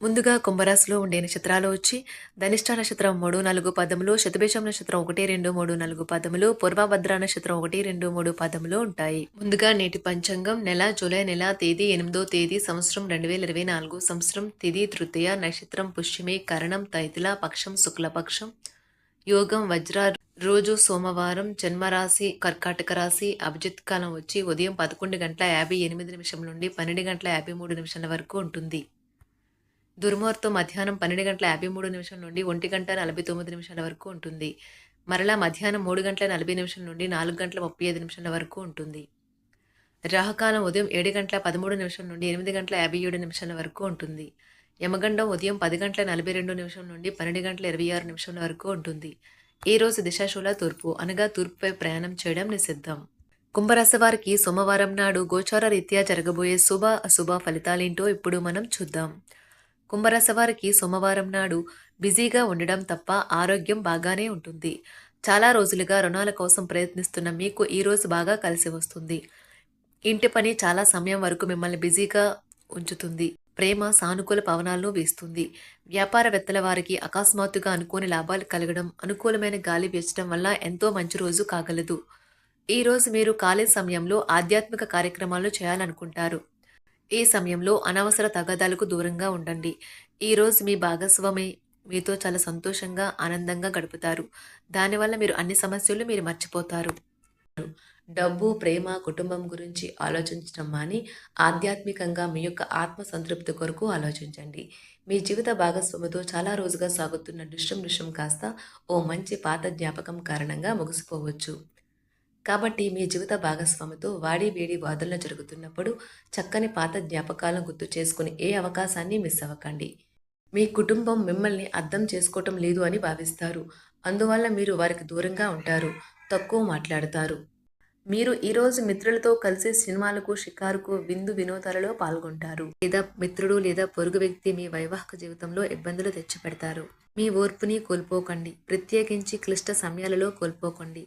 ముందుగా కుంభరాశిలో ఉండే నక్షత్రాలు వచ్చి ధనిష్ట నక్షత్రం మూడు నాలుగు పదములు శతభేషం నక్షత్రం ఒకటి రెండు మూడు నాలుగు పదములు పూర్వభద్ర నక్షత్రం ఒకటి రెండు మూడు పదములు ఉంటాయి. ముందుగా నేటి పంచాంగం నెల జూలై నెల తేదీ ఎనిమిదో తేదీ సంవత్సరం రెండు వేల ఇరవై నాలుగు సంవత్సరం తిది తృతీయ నక్షత్రం పుష్యమి కరణం తైతుల పక్షం శుక్లపక్షం యోగం వజ్ర రోజు సోమవారం జన్మరాశి కర్కాటక రాశి అభిజిత్ కాలం వచ్చి ఉదయం పదకొండు గంటల యాభై ఎనిమిది నిమిషం నుండి పన్నెండు గంటల యాభై మూడు నిమిషాల వరకు ఉంటుంది. దుర్ముహూర్తం మధ్యాహ్నం పన్నెండు గంటల యాభై మూడు నిమిషం నుండి ఒంటి గంట నలభై తొమ్మిది నిమిషాల వరకు ఉంటుంది. మరలా మధ్యాహ్నం మూడు గంటల నలభై నిమిషం నుండి నాలుగు గంటల ముప్పై ఐదు నిమిషాల వరకు ఉంటుంది. రాహకాలం ఉదయం ఏడు గంటల పదమూడు నిమిషం నుండి ఎనిమిది గంటల యాభై ఏడు నిమిషాల వరకు ఉంటుంది. యమగండం ఉదయం పది గంటల నలభై రెండు నిమిషం నుండి పన్నెండు గంటల ఇరవై ఆరు నిమిషాల వరకు ఉంటుంది. ఈ రోజు దిశాశూల తూర్పు అనగా తూర్పుపై ప్రయాణం చేయడం నిషిద్ధం. కుంభరాశి వారికి సోమవారం నాడు గోచార రీత్యా జరగబోయే శుభ అశుభ ఫలితాలేంటో ఇప్పుడు మనం చూద్దాం. కుంభరాశి వారికి సోమవారం నాడు బిజీగా ఉండడం తప్ప ఆరోగ్యం బాగానే ఉంటుంది. చాలా రోజులుగా రుణాల కోసం ప్రయత్నిస్తున్న మీకు ఈరోజు బాగా కలిసి వస్తుంది. ఇంటి పని చాలా సమయం వరకు మిమ్మల్ని బిజీగా ఉంచుతుంది. ప్రేమ సానుకూల పవనాలను వీస్తుంది. వ్యాపారవేత్తల వారికి అకస్మాత్తుగా అనుకోని లాభాలు కలగడం అనుకూలమైన గాలి వీచడం వల్ల ఎంతో మంచి రోజు కాగలదు. ఈరోజు మీరు ఖాళీ సమయంలో ఆధ్యాత్మిక కార్యక్రమాలు చేయాలనుకుంటారు. ఈ సమయంలో అనవసర తగాదాలకు దూరంగా ఉండండి. ఈరోజు మీ భాగస్వామి మీతో చాలా సంతోషంగా ఆనందంగా గడుపుతారు. దానివల్ల మీరు అన్ని సమస్యలు మీరు మర్చిపోతారు. డబ్బు ప్రేమ కుటుంబం గురించి ఆలోచించడం మాని ఆధ్యాత్మికంగా మీ యొక్క ఆత్మ సంతృప్తి కొరకు ఆలోచించండి. మీ జీవిత భాగస్వామితో చాలా రోజుగా సాగుతున్న దృశ్యం దృశ్యం కాస్త ఓ మంచి పాత జ్ఞాపకం కారణంగా ముగిసిపోవచ్చు. కాబట్టి మీ జీవిత భాగస్వామితో వాడి వేడి వాదనలు జరుగుతున్నప్పుడు చక్కని పాత జ్ఞాపకాలను గుర్తు చేసుకుని ఏ అవకాశాన్ని మిస్ అవ్వకండి. మీ కుటుంబం మిమ్మల్ని అర్థం చేసుకోవటం లేదు అని భావిస్తారు. అందువల్ల మీరు వారికి దూరంగా ఉంటారు తక్కువ మాట్లాడతారు. మీరు ఈరోజు మిత్రులతో కలిసి సినిమాలకు షికారుకు విందు వినోదాలలో పాల్గొంటారు. లేదా మిత్రుడు లేదా పొరుగు వ్యక్తి మీ వైవాహిక జీవితంలో ఇబ్బందులు తెచ్చిపెడతారు. మీ ఓర్పుని కోల్పోకండి. ప్రత్యేకించి క్లిష్ట సమయాలలో కోల్పోకండి.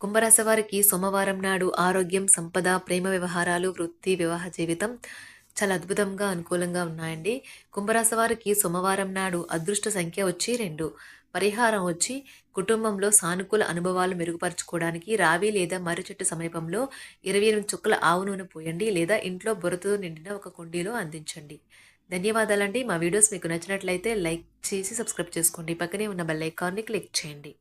కుంభరాశి వారికి సోమవారం నాడు ఆరోగ్యం సంపద ప్రేమ వ్యవహారాలు వృత్తి వివాహ జీవితం చాలా అద్భుతంగా అనుకూలంగా ఉన్నాయండి. కుంభరాశి వారికి సోమవారం నాడు అదృష్ట సంఖ్య వచ్చి రెండు. పరిహారం వచ్చి కుటుంబంలో సానుకూల అనుభవాలు మెరుగుపరచుకోవడానికి రావి లేదా మర్రి చెట్టు సమీపంలో ఇరవై ఎనిమిది చుక్కల ఆవు నూనె పోయండి లేదా ఇంట్లో బొరతో నిండిన ఒక కుండీలో అందించండి. ధన్యవాదాలండి. మా వీడియోస్ మీకు నచ్చినట్లయితే లైక్ చేసి సబ్స్క్రైబ్ చేసుకోండి. పక్కనే ఉన్న బెల్ ఐకాన్ని క్లిక్ చేయండి.